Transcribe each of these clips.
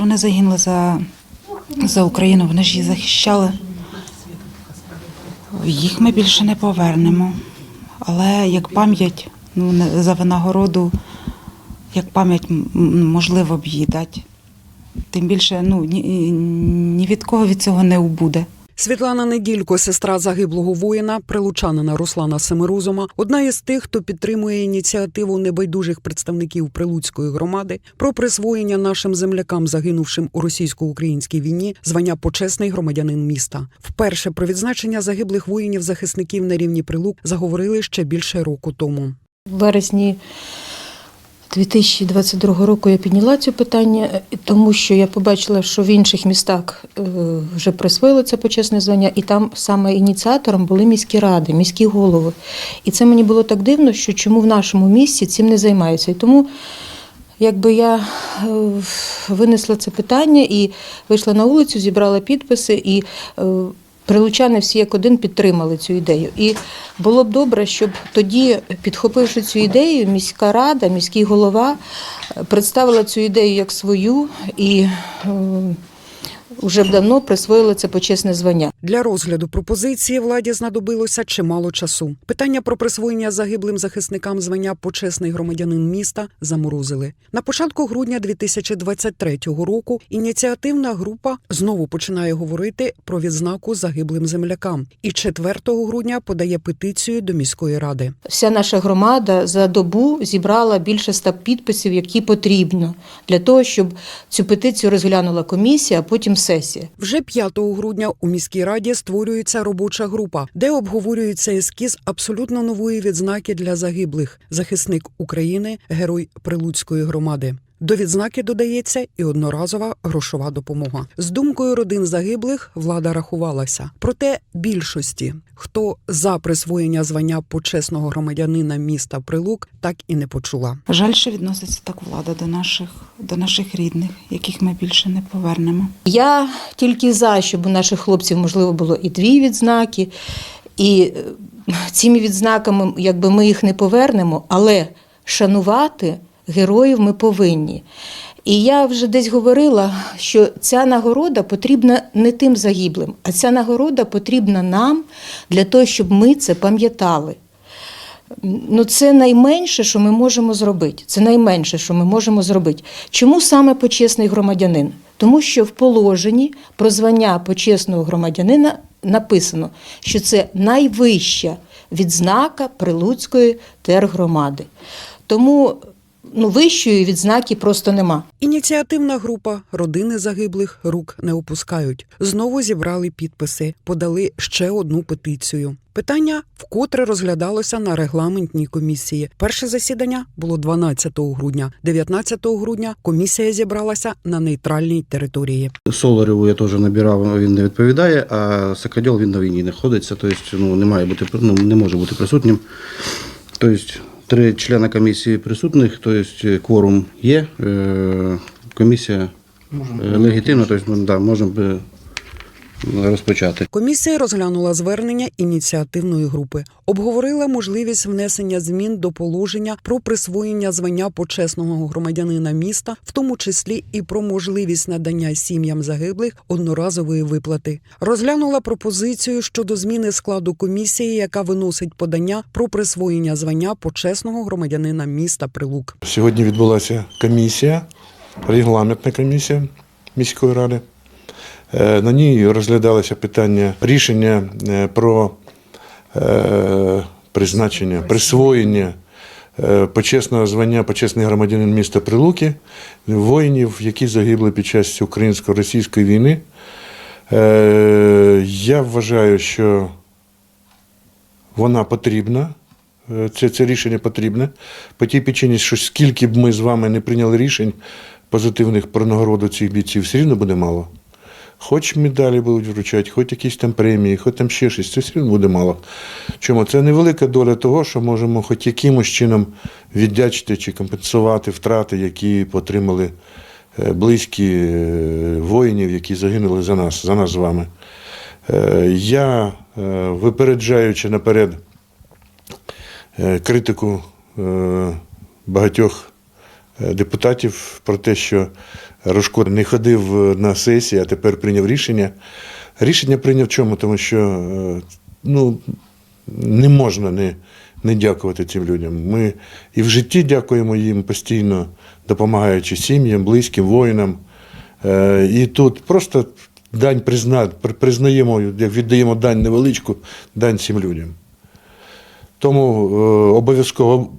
Вони загинули за, за Україну, вони ж її захищали. Їх ми більше не повернемо. Але як пам'ять, ну, за винагороду, як пам'ять, можливо б їй дати. Тим більше ну, ні, ні від кого від цього не убуде. Світлана Неділько, сестра загиблого воїна, прилучанина Руслана Семирозума, одна із тих, хто підтримує ініціативу небайдужих представників Прилуцької громади про присвоєння нашим землякам, загинувшим у російсько-українській війні, звання почесний громадянин міста. Вперше про відзначення загиблих воїнів-захисників на рівні Прилук заговорили ще більше року тому. В вересні 2022 року я підняла це питання, е, тому що я побачила, що в інших містах е, вже присвоїли це почесне звання, і там саме ініціатором були міські ради, міські голови. І це мені було так дивно, що чому в нашому місті цим не займаються. І тому якби я е, винесла це питання і вийшла на вулицю, зібрала підписи і. Прилучани всі як один підтримали цю ідею. І було б добре, щоб тоді, підхопивши цю ідею, міська рада, міський голова е, представила цю ідею як свою і е, вже давно присвоїли це почесне звання. Для розгляду пропозиції владі знадобилося чимало часу. Питання про присвоєння загиблим захисникам звання почесний громадянин міста заморозили. На початку грудня 2023 року ініціативна група знову починає говорити про відзнаку загиблим землякам, і 4 грудня подає петицію до міської ради. Вся наша громада за добу зібрала більше ста підписів, які потрібно для того, щоб цю петицію розглянула комісія, а потім сесія. Вже 5 грудня у міській раді створюється робоча група, де обговорюється ескіз абсолютно нової відзнаки для загиблих захисник України, герой Прилуцької громади. До відзнаки додається і одноразова грошова допомога. З думкою родин загиблих влада рахувалася. Проте більшості, хто за присвоєння звання почесного громадянина міста Прилук, так і не почула. Жаль, що відноситься так влада до наших, до наших рідних, яких ми більше не повернемо. Я тільки за, щоб у наших хлопців можливо було і дві відзнаки, і е, цими відзнаками, якби ми їх не повернемо, але шанувати героїв ми повинні. І я вже десь говорила, що ця нагорода потрібна не тим загиблим, а ця нагорода потрібна нам для того, щоб ми це пам'ятали. Ну, це найменше, що ми можемо зробити. Це найменше, що ми можемо зробити. Чому саме почесний громадянин? Тому що в положенні про звання почесного громадянина написано, що це найвища відзнака Прилуцької тергромади. Тому ну, вищої відзнаки просто нема. Ініціативна група родини загиблих рук не опускають. Знову зібрали підписи, подали ще одну петицію. Питання вкотре розглядалося на регламентній комісії. Перше засідання було 12 грудня. 19 грудня комісія зібралася на нейтральній території. Солареву я теж набирав, він не відповідає, а Сакадьол він на війні знаходиться, тобто ну, не, має бути, ну, не може бути присутнім. Тобто три члени комісії присутних, тобто кворум є, е, комісія е, легітимна, тобто есть да, можемо е, розпочати. Комісія розглянула звернення ініціативної групи, обговорила можливість внесення змін до положення про присвоєння звання почесного громадянина міста, в тому числі і про можливість надання сім'ям загиблих одноразової виплати. Розглянула пропозицію щодо зміни складу комісії, яка виносить подання про присвоєння звання почесного громадянина міста Прилук. Сьогодні відбулася комісія, регламентна комісія міської ради. Е, На ній розглядалося питання рішення е, про е, призначення, присвоєння почесного звання почесний громадянин міста Прилуки, воїнів, які загибли під час українсько-російської війни. Я вважаю, що вона потрібна. Це, це рішення потрібне. По тій причині, що скільки б ми з вами не прийняли рішень позитивних про нагороду цих бійців, все рівно буде мало. Хоч медалі будуть вручати, хоч якісь там премії, хоч там ще щось, це все рівно буде мало. Чому? Це невелика доля того, що можемо хоч якимось чином віддячити чи компенсувати втрати, які отримали е, близькі е, воїнів, які загинули за нас, за нас з вами. Е, Я, випереджаючи наперед критику багатьох депутатів про те, що Рожко не ходив на сесії, а тепер прийняв рішення. Рішення прийняв чому? Тому що е, ну, не можна не, не дякувати цим людям. Ми і в житті дякуємо їм постійно, допомагаючи сім'ям, близьким, воїнам. Е, І тут просто дань призна, признаємо, віддаємо дань невеличку, дань цим людям. Тому е, обов'язково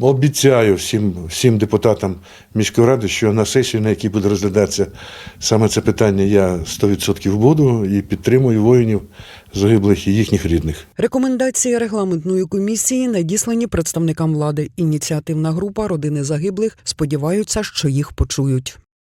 обіцяю всім, всім депутатам міської ради, що на сесію, на якій буде розглядатися саме це питання, я 100% буду і підтримую воїнів загиблих і їхніх рідних. Рекомендації регламентної комісії надіслані представникам влади. Ініціативна група родини загиблих сподіваються, що їх почують.